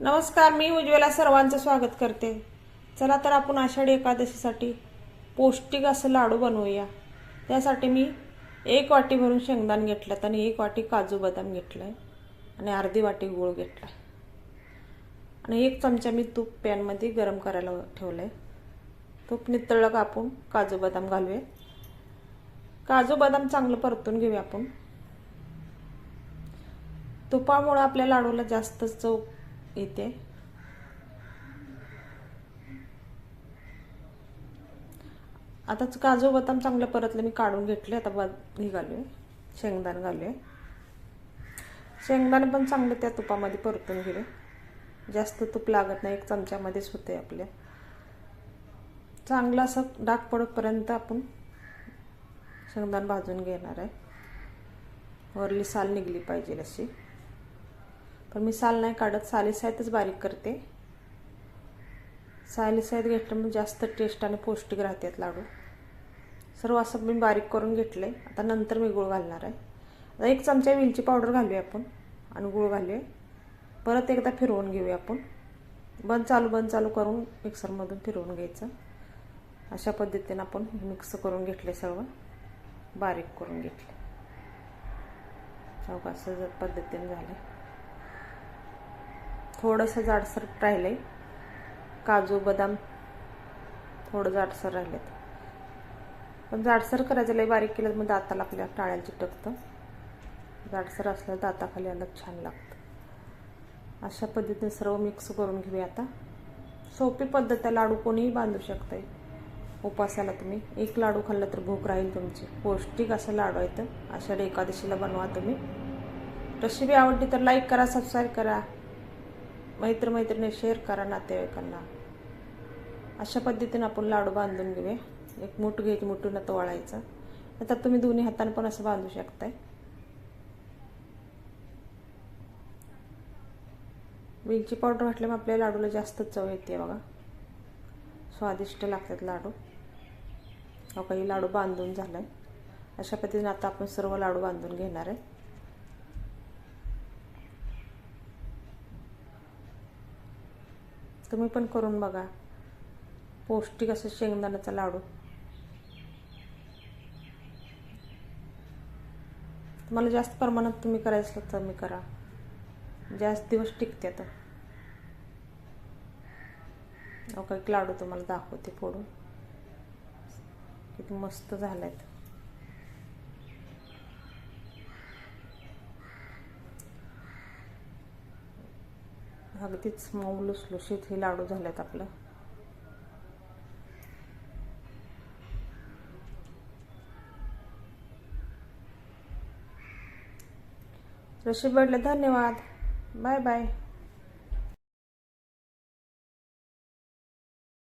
नमस्कार मी उज्ज्वला सर्वांचं स्वागत करते. चला तर आपण आषाढी एकादशीसाठी पौष्टिक असं लाडू बनवूया. त्यासाठी मी एक वाटी भरून शेंगदाण घेतलं आणि एक वाटी काजू बदाम घेतलं आहे आणि अर्धी वाटी गूळ घेतला आहे आणि एक चमचा मी तूप पॅनमध्ये गरम करायला ठेवलं आहे तूप नितळलं का आपण काजू बदाम घालूया. काजू बदाम चांगलं परतून घेऊया आपण. तुपामुळं आपल्या लाडूला जास्त चव येते. आताच काजू बदाम चांगलं परतलं मी काढून घेतले आता बद हे आहे शेंगदाण घालूया शेंगदाणे पण चांगलं त्या तुपामध्ये परतून गेले जास्त तूप लागत नाही एक चमच्यामध्येच होते आपल्या चांगलं असं डाग पडतपर्यंत आपण शेंगदाण भाजून घेणार आहे. वरली साल निघली पाहिजे अशी. पण मी साल नाही काढत सालीसाहितच बारीक करते. सालीसाहित घेतलं म्हणजे जास्त टेस्ट आणि पौष्टिक राहतात लाडू. सर्व असं मी बारीक करून घेतलं आहे आता नंतर मी गूळ घालणार आहे. आता एक चमचा वेलची पावडर घालूया आपण आणि गूळ घालूया. परत एकदा फिरवून घेऊया आपण. बंद चालू बंद चालू करून मिक्सरमधून फिरवून घ्यायचं. अशा पद्धतीनं आपण मिक्स करून घेतले सर्व. बारीक करून घेतले चौक असं पद्धतीने झालं. थोडंसं जाडसर राहिलं. आहे काजू बदाम थोडं जाडसर राहिलेत. पण जाडसर करायचं लय बारीक केलं मग दाताला आपल्या टाळ्याला चिटकतं. जाडसर असलं दाताखाली अलग छान लागतं. अशा पद्धतीने सर्व मिक्स करून घेऊया आता. सोपी पद्धत आहे लाडू कोणीही बांधू शकतं उपासाला तुम्ही. एक लाडू खाल्लं तर भूक राहील तुमची. पौष्टिक असं लाडू आहेत अशा आषाढी एकादशीला बनवा तुम्ही. रेसिपी आवडली तर लाईक करा सबस्क्राईब करा. मैत्रमैत्रिणी शेअर करा नातेवाईकांना. अशा पद्धतीनं आपण लाडू बांधून घेऊया. एक मूठ घ्यायची मुठून आता वळायचं आता तुम्ही दोन्ही हाताने पण असं बांधू शकताय. वेलची पावडर घातल्यामुळे आपल्या लाडूला जास्त चव येते बघा. स्वादिष्ट लागतात लाडू. काही लाडू बांधून झालं आहे अशा पद्धतीने आता आपण सर्व लाडू बांधून घेणार आहे. तुम्ही पण करून बघा. पौष्टिक असं शेंगदाण्याचा लाडू. तुम्हाला जास्त प्रमाणात तुम्ही करायचं तर मी करा. जास्त दिवस टिकते आता. अहो एक लाडू तुम्हाला दाखवते फोडून. किती मस्त झालायत अगदीच मऊ लुसलुशीत हे लाडू झालेत आपलं. रशी बडले धन्यवाद. Bye bye.